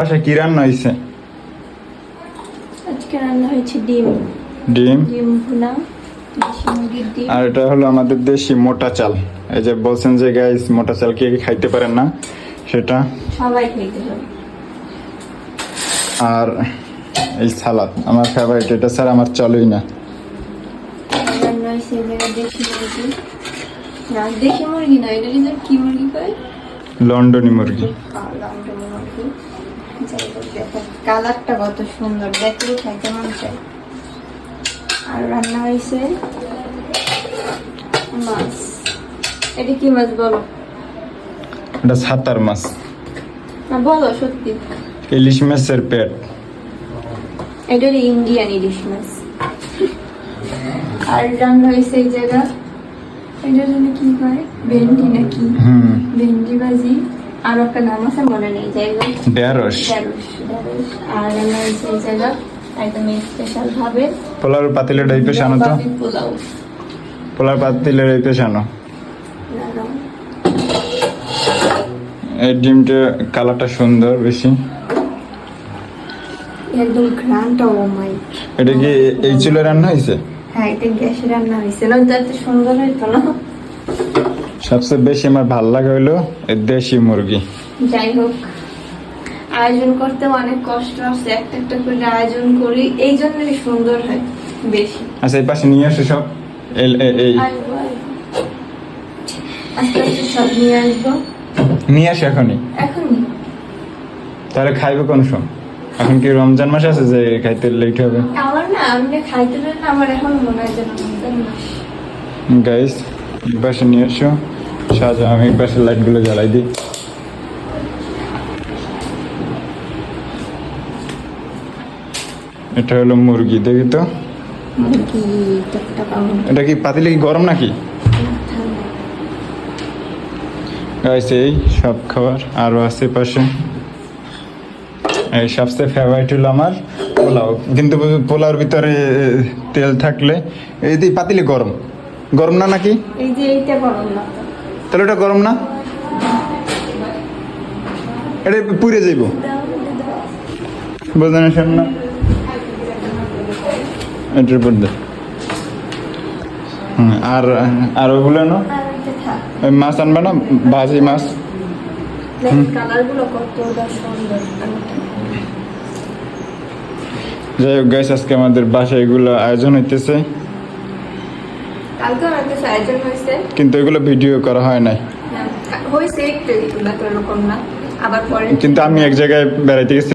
বাসায় কি রান্না হয়েছে আজকে রান্না হয়েছে ডিম। ডিম? ডিম ভুনা আর এটা হলো আমাদের দেশি মোটা চাল। এই যে বলছেন যে গাইস মোটা চাল কে খাইতে পারেন না? সেটা। সবাই হবে। আর এই সালাদ। আমার ফেভারিট এটা স্যার আমার চলেই না। লন্ডনি মুরগি। দেখো কালারটা কত সুন্দর। দেখলেই খাইতে মন চায়। আর রান্না হয়েছে? মাছ। এটা কি মাছ বলো? এটা সাতার মাছ। না বলো সত্যি। ইলিশ মাছের পেট। এটা ইন্ডিয়ান ইলিশ মাছ। আর রান্না হয়েছে এই জায়গা। এটা জন্য কি করে ভেন্ডি নাকি? হুম। ভেন্ডি ভাজি। আর একটা নাম আছে মনে নেই জায়গা ঢেঁড়স ঢেঁড়স আর জায়গা একদম স্পেশাল ভাবে। পোলার পাতিলের এই পেশ আনো তো। পোলাও পোলার পাতিলের এই পেশ আনো। না, না। এই ডিমটা কালারটা সুন্দর বেশি। একদম ঘ্রানটা ও মাই এটা কি এই চুলে রান্না হয়েছে? হ্যাঁ এটা গ্যাসে রান্না হয়েছে। না এত সুন্দর হইতো না। সবচেয়ে বেশি আমার ভালো লাগে হলো দেশি মুরগি। যাই হোক আয়োজন করতে অনেক কষ্ট আছে একটা একটা করে আয়োজন করি এই জন্যই সুন্দর হয় বেশি। আচ্ছা এই পাশে নিয়ে আসো সব। এই আসব, আসব। আস্তে আস্তে সব নিয়ে আসব। নিয়ে আসো এখনই। এখনই? তাহলে খাইবে কোন সময়? এখন কি রমজান মাস আছে যে খাইতে লেট হবে? আমার না আমি খাইতে না আমার এখন মনে হয় যেন রমজান মাস। গাইস পাশে নিয়ে এসো সাজা আমি পাশে লাইটগুলো জ্বালাই দিই। এটা হলো মুরগি দেখি তো। এটা কি পাতিলে কি গরম নাকি? গাইস এই সব খাবার আরও আছে পাশে। এই সবচেয়ে ফেভারিট হলো আমার পোলাও। কিন্তু পোলাওর ভিতরে তেল থাকলে এই পাতিলে গরম। গরম না নাকি? এই যে এইটা গরম না। তাহলে ওটা গরম না? এটা পুড়ে যাইব। বোঝেন শোন না এটার উপর আর আর ওগুলো না? ওই মাছ আনবে না? ভাজি মাছ? যাই হোক গাইস আজকে আমাদের বাসায় এগুলো আয়োজন হইতেছে। কালকে আমার কাছে হয়েছে। কিন্তু এগুলো ভিডিও করা হয় নাই। হয়েছে একটু এরকম না। আবার পরে কিন্তু আমি এক জায়গায় বেড়াইতে গেছি।